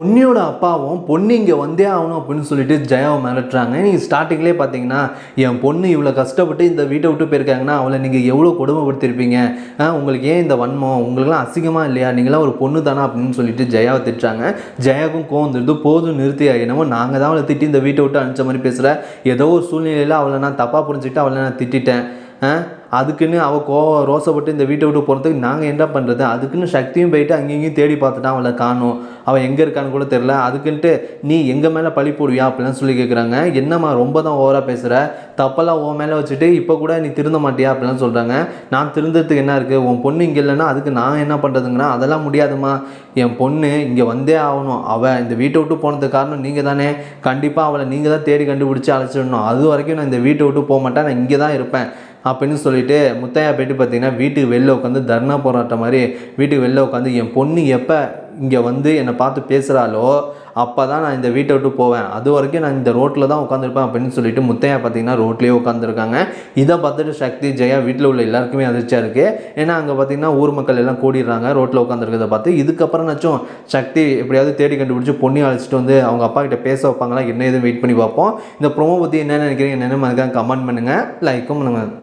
பொன்னியோட அப்பாவும் பொண்ணு இங்கே வந்தே ஆகணும் அப்படின்னு சொல்லிட்டு ஜெயாவை மிரட்டுறாங்க. நீங்கள் ஸ்டார்டிங்லேயே பார்த்தீங்கன்னா என் பொண்ணு இவ்வளோ கஷ்டப்பட்டு இந்த வீட்டை விட்டு போயிருக்காங்கன்னா அவளை நீங்கள் எவ்வளோ கொடுமைப்படுத்திருப்பீங்க? உங்களுக்கு ஏன் இந்த வன்மம்? உங்களுக்குலாம் அசிங்கமாக இல்லையா? நீங்களாம் ஒரு பொண்ணு தானா அப்படின்னு சொல்லிட்டு ஜெயாவை திட்டுறாங்க. ஜெயாவுக்கும் கோந்துருது போதும் நிறுத்தியா என்னமோ நாங்கள் தான் அவளை திட்டி இந்த வீட்டை விட்டு அனுப்பிச்ச மாதிரி பேசுகிற ஏதோ ஒரு சூழ்நிலையில் அவளை நான் தப்பாக புரிஞ்சுக்கிட்டு அவளை நான் திட்டிட்டேன். அதுக்குன்னு அவள் கோவம் ரோசப்பட்டு இந்த வீட்டை விட்டு போகிறதுக்கு நாங்கள் என்ன பண்ணுறது அதுக்குன்னு சக்தியும் போயிட்டு அங்கேயும் தேடி பார்த்துட்டான் அவளை காணும். அவள் எங்கே இருக்கான்னு கூட தெரில அதுக்குன்ட்டு நீ எங்கள் மேலே பழி போடுவியா? அப்படிலாம் சொல்லி கேட்குறாங்க என்னம்மா ரொம்ப தான் ஓவராக பேசுகிற தப்பெல்லாம் உன் மேலே வச்சுட்டு இப்போ கூட நீ திருந்த மாட்டியா? அப்படிலாம் சொல்கிறாங்க நான் திருந்ததுக்கு என்ன இருக்குது உன் பொண்ணு இங்கே இல்லைன்னா அதுக்கு நான் என்ன பண்ணுறதுங்கன்னா அதெல்லாம் முடியாதும்மா. என் பொண்ணு இங்கே வந்தே ஆகணும். அவள் இந்த வீட்டை விட்டு போனதுக்கு காரணம் நீங்கள் தானே. கண்டிப்பாக அவளை நீங்கள் தான் தேடி கண்டுபிடிச்சி அழைச்சிடணும். அது வரைக்கும் நான் இந்த வீட்டை விட்டு போக மாட்டேன் நான் இங்கே தான் இருப்பேன். அப்படின்னு சொல்லிட்டு முத்தையா போயிட்டு பார்த்தீங்கன்னா வீட்டுக்கு வெளில உட்காந்து தர்ணா போராட்டம் மாதிரி வீட்டுக்கு வெளில உட்காந்து என் பொண்ணு எப்போ இங்கே வந்து என்னை பார்த்து பேசுகிறாளோ அப்போ தான் நான் இந்த வீட்டை விட்டு போவேன். அது வரைக்கும் நான் இந்த ரோட்டில் தான் உட்காந்துருப்பேன் அப்படின்னு சொல்லிட்டு முத்தையா பார்த்தீங்கன்னா ரோட்லேயே உட்காந்துருக்காங்க இதை பார்த்துட்டு சக்தி ஜெயா வீட்டில் உள்ள எல்லாருக்குமே அதிர்ச்சியாக இருக்குது ஏன்னா அங்கே பார்த்தீங்கன்னா ஊர் மக்கள் எல்லாம் கூடிடுறாங்க ரோட்டில் உட்காந்துருக்கிறத பார்த்து. இதுக்கப்புறம்னாச்சும் சக்தி எப்படியாவது தேடி கண்டுபிடிச்சி பொண்ணி அழைச்சிட்டு வந்து அவங்க அப்பா கிட்ட பேச வைப்பாங்களா என்ன எதுவும் வெயிட் பண்ணி பார்ப்போம். இந்த ப்ரோமோ பற்றி என்ன நினைக்கிறீங்க என்னென்ன மாதிரி கமெண்ட் பண்ணுங்கள் லைக்கும் பண்ணுங்கள்